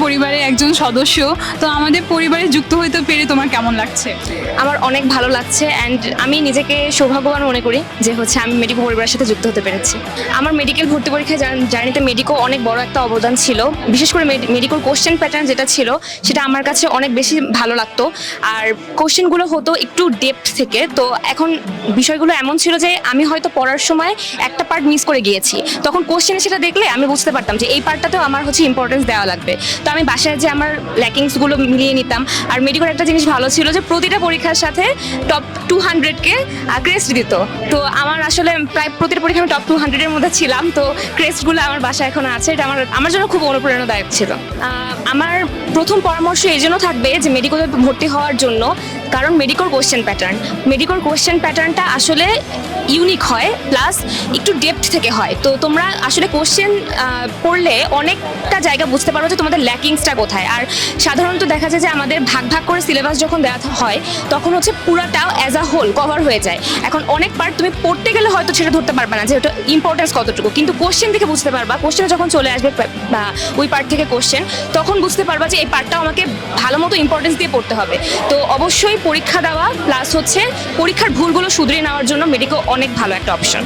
পরিবারের একজন সদস্য, তো আমাদের পরিবারে যুক্ত হইতে পেরে তোমার কেমন লাগছে? আমার অনেক ভালো লাগছে অ্যান্ড আমি নিজেকে সৌভাগ্যবান মনে করি যে হচ্ছে আমি মেডিকো পরিবারের সাথে যুক্ত হতে পেরেছি। আমার মেডিকেল ভর্তি পরীক্ষায় জার- জার্নিতে মেডিকো অনেক বড় একটা অবদান ছিল। বিশেষ করে মেডিকোর কোশ্চেন প্যাটার্ন যেটা ছিল, সেটা আমার কাছে অনেক বেশি ভালো লাগতো। আর কোশ্চেনগুলো হতো একটু ডেপথ থেকে, তো এখন বিষয়গুলো এমন ছিল যে আমি হয়তো পড়ার সময় একটা পার্ট মিস করে গিয়েছি। তখন কোশ্চেনে সেটা দেখলে আমি বুঝতে পারতাম যে এই পার্টটাতেও আমার হচ্ছে ইম্পর্টেন্স দেওয়া লাগবে। তো আমি বাসায় যে আমার ল্যাকিংসগুলো মিলিয়ে নিতাম, আর মেডিকোর একটা জিনিস ভালো ছিল যে প্রতিটা পরীক্ষার সাথে টপ টু হান্ড্রেডকে ক্রেস্ট দিত। তো আমার আসলে প্রায় প্রতিটা পরীক্ষা আমি টপ টু হান্ড্রেডের মধ্যে ছিলাম, তো ক্রেস্টগুলো আমার বাসায় এখন আছে। এটা আমার আমার জন্য খুব অনুপ্রেরণাদায়ক ছিল। আমার প্রথম পরামর্শ এই জন্য থাকবে যে মেডিকেলে ভর্তি হওয়ার জন্য কারণ মেডিকোর কোশ্চেন প্যাটার্ন মেডিকোর কোশ্চেন প্যাটার্নটা আসলে ইউনিক হয় প্লাস একটু ডেপথ থেকে হয়। তো তোমরা আসলে কোশ্চেন পড়লে অনেকটা জায়গা বুঝতে পারো যে তোমাদের ল্যাকিংসটা কোথায়। আর সাধারণত দেখা যায় যে আমাদের ভাগ ভাগ করে সিলেবাস যখন দেওয়া হয়, তখন হচ্ছে পুরাটাও অ্যাজ আ হোল কভার হয়ে যায়। এখন অনেক পার্ট তুমি পড়তে গেলে হয়তো সেটা ধরতে পারবে না যে ওটা ইম্পর্টেন্স কতটুকু। কিন্তু কোশ্চেন থেকে বুঝতে পারবা কোশ্চেন যখন চলে আসবে ওই পার্ট থেকে কোশ্চেন তখন বুঝতে পারবা যে এই পার্টটাও আমাকে ভালো মতো ইম্পর্টেন্স দিয়ে পড়তে হবে। তো অবশ্যই পরীক্ষা দেওয়া প্লাস হচ্ছে পরীক্ষার ভুলগুলো শুধরে নেওয়ার জন্য মেডিকো অনেক ভালো একটা অপশন